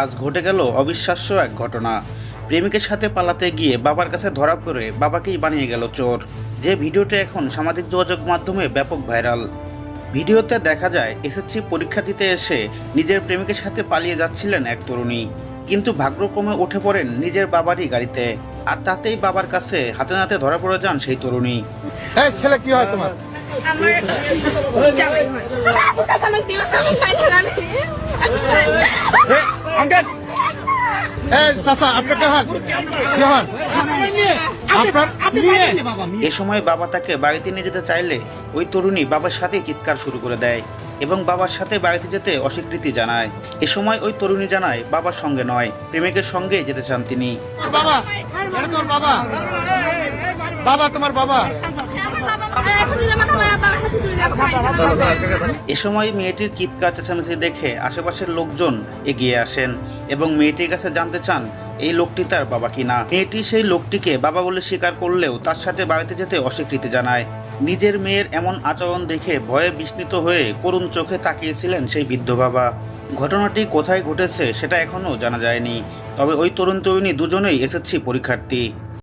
আজ ঘটে গেল অবিশ্বাস্য এক ঘটনা। প্রেমিকের সাথে পালাতে গিয়ে বাবার কাছে ধরা পড়ে বাবাকেই বানিয়ে গেল চোর। যে ভিডিওটা এখন সামাজিক যোগাযোগ মাধ্যমে ব্যাপক ভাইরাল। ভিডিওতে দেখা যায়, এসএসসি পরীক্ষা দিতে এসে নিজের প্রেমিকের সাথে পালিয়ে যাচ্ছিলেন এক তরুণী। কিন্তু ভাগ্যক্রমে উঠে পড়েন নিজের বাবারই গাড়িতে। আর তাতেই বাবার কাছে হাতে নাতে ধরা পড়ে যান সেই তরুণী। ছেলে কি হয় তোমার? আমার জামাই হয় আমি আঙ্কেল এ সময় বাবা তাকে বাড়িতে নিয়ে যেতে চাইলে ওই তরুণী বাবার সাথে চিৎকার শুরু করে দেয় এবং বাবার সাথে বাড়িতে যেতে অস্বীকৃতি জানায়। এ সময় ওই তরুণী জানায় বাবার সঙ্গে নয় প্রেমিকের সঙ্গে যেতে চান তিনি। বাবা! এটা বাবা! বাবা তোমার বাবা এখন যদি আমাকে আমার বাবার সাথে চলে যাব এ সময় মেয়েটির চিৎকার, চেঁচামেচি দেখে আশেপাশের লোকজন এগিয়ে আসেন এবং মেয়েটির কাছে জানতে চান, এই লোকটি তার বাবা কিনা? মেয়েটি সেই লোকটিকে বাবা বলে স্বীকার করলেও তার সাথে বাড়িতে যেতে অস্বীকৃতি জানায়। নিজের মেয়ের এমন আচরণ দেখে ভয়ে বিস্মিত হয়ে করুণ চোখে তাকিয়েছিলেন সেই বৃদ্ধ বাবা। ঘটনাটি কোথায় ঘটেছে সেটা এখনও জানা যায়নি, তবে ওই তরুণ তরুণী দুজনেই এসএসসি পরীক্ষার্থী।